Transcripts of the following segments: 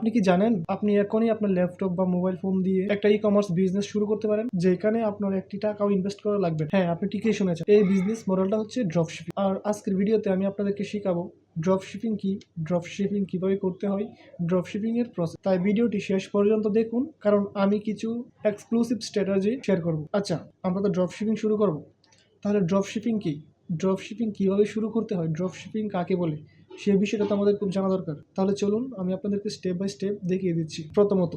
আপনি কি জানেন? আপনি এখনই আপনার ল্যাপটপ বা মোবাইল ফোন দিয়ে একটা ই কমার্স বিজনেস শুরু করতে পারেন, যেখানে আপনার একটি টাকাও ইনভেস্ট করা লাগবে। হ্যাঁ আপনি ঠিকই শুনেছেন। এই বিজনেস মডেলটা হচ্ছে ড্রপশিপিং আর আজকের ভিডিওতে আমি আপনাদেরকে শেখাবো ড্রপ শিপিং কি ড্রপ শিপিং কীভাবে করতে হয় ড্রপ শিপিং এর প্রসেস তাই ভিডিওটি শেষ পর্যন্ত দেখুন, কারণ আমি কিছু এক্সক্লুসিভ স্ট্র্যাটেজি শেয়ার করব। আচ্ছা আমরা তো ড্রপ শিপিং শুরু করব। তাহলে ড্রপ শিপিং কি? ড্রপ শিপিং কীভাবে শুরু করতে হয়? ড্রপ শিপিং কাকে বলে? সেই বিষয়টা তো আমাদের খুব জানা দরকার। তাহলে চলুন আমি আপনাদেরকে স্টেপ বাই স্টেপ দেখিয়ে দিচ্ছি। প্রথমত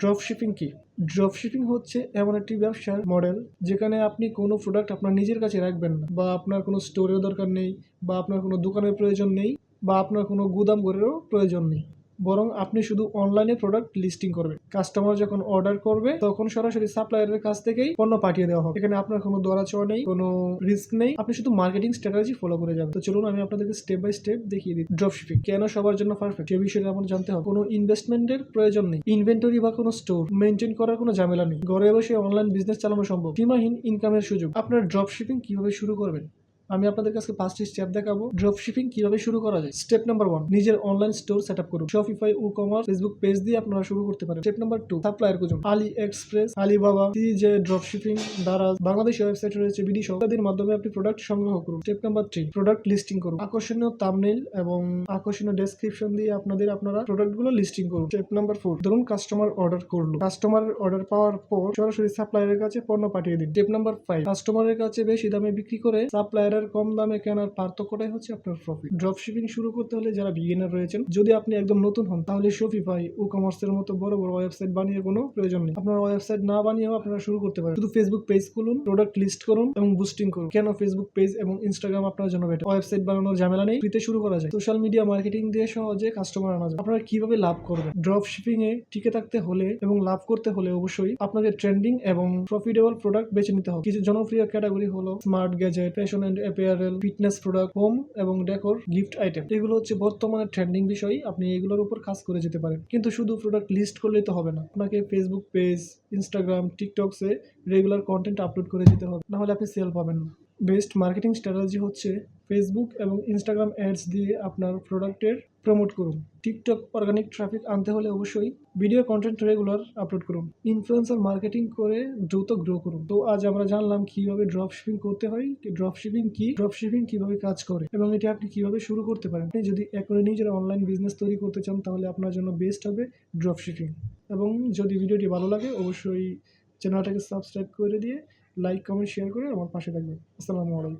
ড্রপ শিপিং কি? ড্রপ শিপিং হচ্ছে এমন একটি ব্যবসার মডেল যেখানে আপনি কোনো প্রোডাক্ট আপনার নিজের কাছে রাখবেন না বা আপনার কোনো স্টোরের দরকার নেই বা আপনার কোনো দোকানের প্রয়োজন নেই বা আপনার কোনো গুদাম ঘরেরও প্রয়োজন নেই। বরং আপনি শুধু অনলাইনে প্রোডাক্ট লিস্টিং করবেন। কাস্টমার যখন অর্ডার করবে, তখন সরাসরি সাপ্লায়ারের কাছ থেকেই পণ্য পাঠিয়ে দেওয়া হবে। এখানে আপনার কোনো দরাচড় নেই, কোনো রিস্ক নেই। আপনি শুধু মার্কেটিং স্ট্র্যাটেজি ফলো করে যাবেন। তো চলুন আমি আপনাদেরকে স্টেপ বাই স্টেপ দেখিয়ে দিই। ড্রপ শিপিং কেন সবার জন্য পারফেক্ট সে বিষয়ে আমার জানতে হবে, কোনো ইনভেস্টমেন্টের প্রয়োজন নেই। ইনভেন্টরি বা কোনো স্টোর মেনটেন করার কোনো ঝামেলা নেই। ঘরে বসে অনলাইন বিজনেস চালানো সম্ভব। সীমাহীন ইনকামের সুযোগ। আপনার ড্রপ শিপিং কীভাবে শুরু করবেন? আমি আপনাদের কাছে পাঁচটি স্টেপ দেখাবো ড্রপ শিপিং কীভাবে শুরু করা যায়। স্টেপ নাম্বার ওয়ান নিজের অনলাইন স্টোর সেট আপ করুন। শপিফাই ও কমার্স ফেসবুক পেজ দিয়ে আপনারা শুরু করতে পারেন। স্টেপ নাম্বার টু সাপ্লায়ার খুঁজুন। আলি এক্সপ্রেস আলিবাবা যে ড্রপ শিপিং দ্বারা বাংলাদেশি ওয়েবসাইট রয়েছে বিডি ইত্যাদির মাধ্যমে আপনি প্রোডাক্ট সংগ্রহ করুন। Step number three product listing করুন। আকর্ষণীয় তামনেল এবং আকর্ষণীয় ডেসক্রিপশন দিয়ে আপনাদের, আপনারা প্রোডাক্টগুলো লিস্টিং করুন। স্টেপ নাম্বার ফোর ধরুন কাস্টমার অর্ডার করল। কাস্টমারের অর্ডার পাওয়ার পর সরাসরি সাপ্লায়ারের কাছে পণ্য পাঠিয়ে দিন। স্টেপ নাম্বার ফাইভ কাস্টমারের কাছে বেশি দামে বিক্রি করে সাপ্লায়ারের কম দামে কেনার পার্থক্যটাই হচ্ছে আপনার প্রফিট ড্রপ শিপিং শুরু করতে হলে যারা বিগিনার রয়েছেন, যদি আপনি একদম নতুন হন, তাহলে শপিফাই ও কমার্সের মতো বড় বড় ওয়েবসাইট বানিয়ে কোনো প্রয়োজন নেই। আপনার ওয়েবসাইট না বানিয়েও আপনারা শুরু করতে পারেন। শুধু ফেসবুক পেজ খুলুন প্রোডাক্ট লিস্ট করুন এবং বুস্টিং করুন। কেন ফেসবুক পেজ এবং ইনস্টাগ্রাম আপনার জন্য বেটার ওয়েবসাইট বানানোর ঝামেলা নেই ফ্রিতে শুরু করা যায়। সোশ্যাল মিডিয়া মার্কেটিং দিয়ে সহজে কাস্টমার আনা যায়। আপনারা কীভাবে লাভ করবেন? ড্রপ শিপিং এ টিকে থাকতে হলে এবং লাভ করতে হলে অবশ্যই আপনাকে ট্রেন্ডিং এবং প্রফিটেবল প্রোডাক্ট বেছে নিতে হবে। কিছু জনপ্রিয় ক্যাটাগরি হলো smart gadget fashion and apparel fitness product home এবং ডেকোর গিফট আইটেম এগুলো হচ্ছে বর্তমানে ট্রেন্ডিং বিষয়, আপনি এগুলোর উপর কাজ করে যেতে পারেন। কিন্তু শুধু প্রোডাক্ট লিস্ট করলেই তো হবে না। আপনাকে ফেসবুক পেজ ইনস্টাগ্রাম টিকটকসে রেগুলার কন্টেন্ট আপলোড করে যেতে হবে। নাহলে আপনি সেল পাবেন না। বেস্ট মার্কেটিং স্ট্র্যাটেজি হচ্ছে ফেসবুক এবং ইনস্টাগ্রাম অ্যাডস দিয়ে আপনার প্রোডাক্টের প্রমোট করুন। টিকটক অর্গানিক ট্রাফিক আনতে হলে অবশ্যই ভিডিও কন্টেন্ট রেগুলার আপলোড করুন। ইনফ্লুয়েন্সার মার্কেটিং করে দ্রুত গ্রো করুন। তো আজ আমরা জানলাম কীভাবে ড্রপ শিপিং করতে হয় ড্রপ শিপিং কি ড্রপ শিপিং কীভাবে কাজ করে, এবং এটি আপনি কীভাবে শুরু করতে পারেন। আপনি যদি এখন নিজের অনলাইন বিজনেস তৈরি করতে চান, তাহলে আপনার জন্য বেস্ট হবে ড্রপ শিপিং এবং যদি ভিডিওটি ভালো লাগে, অবশ্যই চ্যানেলটাকে সাবস্ক্রাইব করে দিয়ে লাইক কমেন্ট শেয়ার করে আমার পাশে থাকবেন। আসসালামু আলাইকুম।